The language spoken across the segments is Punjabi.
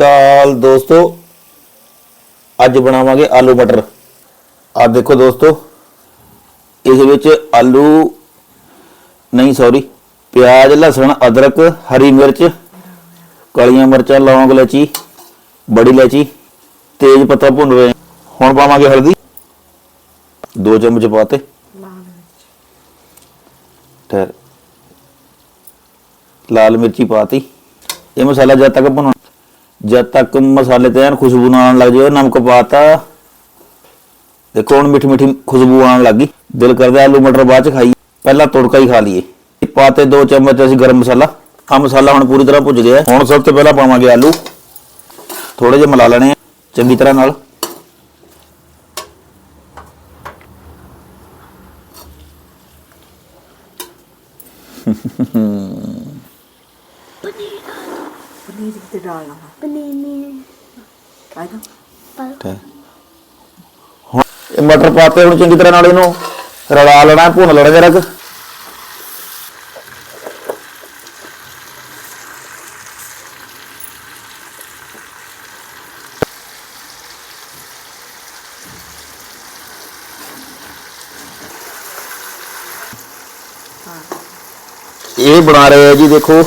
ਅਕਾਲ ਦੋਸਤੋ। ਅੱਜ ਬਣਾਵਾਂਗੇ ਆਲੂ ਮਟਰ। ਆ ਦੇਖੋ ਦੋਸਤੋ ਇਸ ਵਿੱਚ ਆਲੂ ਨਹੀਂ ਸੌਰੀ ਪਿਆਜ਼ ਲਸਣ ਅਦਰਕ ਹਰੀ ਮਿਰਚ ਕਾਲੀਆਂ ਮਿਰਚਾਂ ਲੌਂਗ ਇਲਾਚੀ ਬੜੀ ਇਲਾਚੀ ਤੇਜ ਪੱਤਾ ਭੁੰਨ ਰਹੇ ਹੁਣ ਪਾਵਾਂਗੇ ਹਲਦੀ। ਦੋ ਚਮਚ ਪਾਤੇ ਠਹਿਰ। ਲਾਲ ਮਿਰਚੀ ਪਾਤੀ ਇਹ ਮਸਾਲਾ ਜਦ ਤੱਕ ਭੁੰਨ ਜਦ ਤੱਕ ਮਸਾਲੇ ਤੇ ਐਨ ਖੁਸ਼ਬੂ ਨਾ ਆਉਣ ਲੱਗ ਜਾਵੇ ਨਮਕ ਪਾਤਾ। ਦੇਖੋ ਹੁਣ ਮਿੱਠੀ ਮਿੱਠੀ ਖੁਸ਼ਬੂ ਆਉਣ ਲੱਗੀ ਦਿਲ ਕਰਦਾ ਆਲੂ ਮਟਰ ਬਾਅਦ ਚ ਖਾਈ ਪਹਿਲਾਂ ਤੁੜਕਾ ਹੀ ਖਾ ਲਈਏ। ਪਾਤੇ ਦੋ ਚਮਚ ਅਸੀਂ ਗਰਮ ਮਸਾਲਾ। ਆ ਮਸਾਲਾ ਹੁਣ ਪੂਰੀ ਤਰ੍ਹਾਂ ਭੁੱਜ ਗਿਆ ਹੁਣ ਸਭ ਤੋਂ ਪਹਿਲਾਂ ਪਾਵਾਂਗੇ ਆਲੂ। ਥੋੜੇ ਜਿਹਾ ਮਿਲਾ ਲੈਣੇ ਆ, ਚੰਗੀ ਤਰ੍ਹਾਂ ਨਾਲ। पनीर कितने डालना है ਪਨੀਰ ਨਹੀਂ आएगा ਠੀਕ। ਹੁਣ ਇਹ ਮਟਰ ਪਾਤੇ ਹੁਣ ਚੰਗੀ ਤਰ੍ਹਾਂ ਨਾਲ ਇਹਨੂੰ ਰਲਾ ਲੈਣਾ ਹੈ, ਭੁੰਨ ਲੈਣਾ ਜਰਾ ਕੁ ਇਹ ਬਣਾ ਰਹੇ ਆ ਜੀ ਦੇਖੋ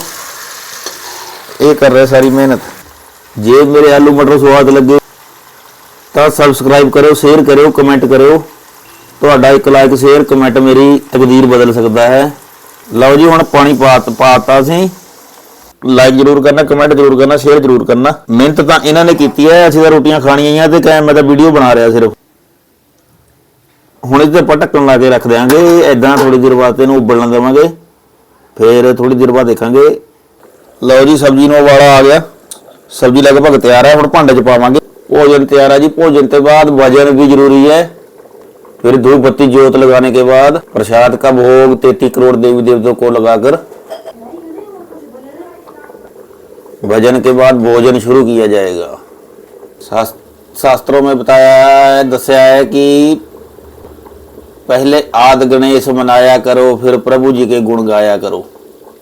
ਇਹ ਕਰ ਰਿਹਾ ਸਾਰੀ ਮਿਹਨਤ। ਜੇ ਮੇਰੇ ਆਲੂ ਮਟਰ ਸਵਾਦ ਲੱਗੇ ਤਾਂ ਸਬਸਕ੍ਰਾਈਬ ਕਰਿਓ ਸ਼ੇਅਰ ਕਰਿਓ ਕਮੈਂਟ ਕਰਿਓ। ਤੁਹਾਡਾ ਇੱਕ ਲਾਈਕ ਸ਼ੇਅਰ ਕਮੈਂਟ ਮੇਰੀ ਤਕਦੀਰ ਬਦਲ ਸਕਦਾ ਹੈ। ਲਓ ਜੀ, ਹੁਣ ਪਾਣੀ ਪਾ ਪਾਤਾ ਸੀ ਲਾਈਕ ਜਰੂਰ ਕਰਨਾ ਕਮੈਂਟ ਜਰੂਰ ਕਰਨਾ ਸ਼ੇਅਰ ਜਰੂਰ ਕਰਨਾ। ਮਿਹਨਤ ਤਾਂ ਇਹਨਾਂ ਨੇ ਕੀਤੀ ਹੈ, ਅਸੀਂ ਤਾਂ ਰੋਟੀਆਂ ਖਾਣੀਆਂ ਹੀ ਆ ਤੇ ਕਹਿ ਮੈਂ ਤਾਂ ਵੀਡੀਓ ਬਣਾ ਰਿਹਾ ਸਿਰਫ। ਹੁਣ ਇਹਦੇ ਤੇ ਢੱਕਣ ਲਾ ਕੇ ਰੱਖ ਦਿਆਂਗੇ। ਐਦਾਂ ਥੋੜੀ ਦੇਰ ਬਾਅਦ ਇਹਨੂੰ ਉਬਲਣ ਦੇਵਾਂਗੇ। ਫਿਰ ਥੋੜੀ ਦੇਰ ਬਾਅਦ ਦੇਖਾਂਗੇ ਲਓ ਜੀ ਸਬਜ਼ੀ ਨੂੰ ਉਬਾਲਾ ਆ ਗਿਆ ਸਬਜ਼ੀ ਲਗਭਗ ਤਿਆਰ ਹੈ ਹੁਣ ਭਾਂਡੇ 'ਚ ਪਾਵਾਂਗੇ ਭੋਜਨ ਤਿਆਰ ਹੈ ਜੀ ਭੋਜਨ ਤੋਂ ਬਾਅਦ ਵਜਨ ਵੀ ਜ਼ਰੂਰੀ ਹੈ फिर धूप बत्ती ज्योत लगाने के बाद प्रसाद का भोग तैतीस करोड़ देवी देवताओं को लगाकर भजन के बाद भोजन शुरू किया जाएगा शास- शास्त्रों में बताया है दस्या है कि पहले आद गणेश मनाया करो फिर प्रभु जी के गुण गाया करो